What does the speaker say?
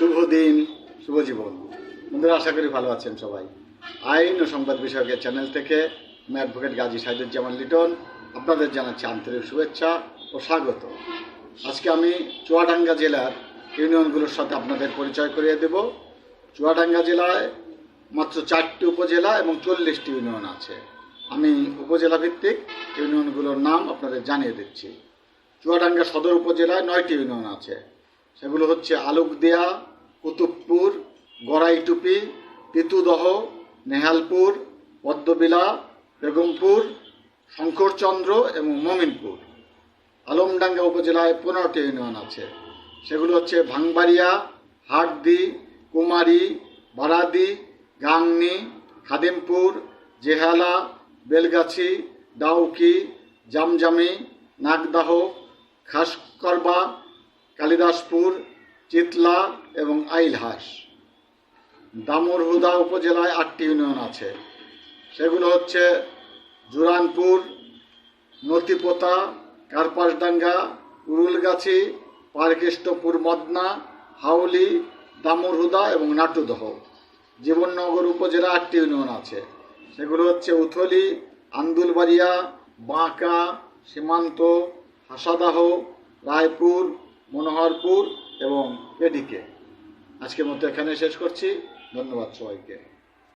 শুভ দিন, শুভ জীবন। বন্ধুরা, আশা করি ভালো আছেন সবাই। আইন ও সংবাদ বিষয়কের চ্যানেল থেকে আমি অ্যাডভোকেট গাজী সাইদুজ্জামান লিটন, আপনাদের জানাচ্ছি আন্তরিক শুভেচ্ছা ও স্বাগত। আজকে আমি চুয়াডাঙ্গা জেলার ইউনিয়নগুলোর সাথে আপনাদের পরিচয় করিয়ে দেব। চুয়াডাঙ্গা জেলায় মাত্র চারটি উপজেলা এবং চল্লিশটি ইউনিয়ন আছে। আমি উপজেলা ভিত্তিক ইউনিয়নগুলোর নাম আপনাদের জানিয়ে দিচ্ছি। চুয়াডাঙ্গা সদর উপজেলায় নয়টি ইউনিয়ন আছে। সেগুলো হচ্ছে আলুকদিয়া কুতুবপুর, গড়াইটুপি, তিতুদহ, নেহালপুর, পদ্মবিলা, বেগমপুর, শঙ্করচন্দ্র এবং মমিনপুর। আলমডাঙ্গা উপজেলায় পনেরোটি ইউনিয়ন আছে। সেগুলো হচ্ছে ভাংবাড়িয়া হাটদি, কুমারী, বারাদি, গাংনি, খাদিমপুর, জেহালা, বেলগাছি, ডাউকি, জামজামি, নাগদাহ, খাসকরবা, কালিদাসপুর চিতলা এবং আইলহাস। দামুরহুদা উপজেলায় আটটি ইউনিয়ন আছে। সেগুলো হচ্ছে জুরানপুর, নতিপোতা কার্পাসডাঙ্গা উরুলগাছি, পারকেষ্টপুর, মদনা, হাউলি, দামুরহুদা এবং নাটুদহ জীবননগর উপজেলা আটটি ইউনিয়ন আছে। সেগুলো হচ্ছে উথলি, আন্দুলবাড়িয়া, বাঁকা, সীমান্ত, হাসাদাহ, রায়পুর, মনোহরপুর এবং এদিকে। আজকের মতো এখানে শেষ করছি। ধন্যবাদ সবাইকে।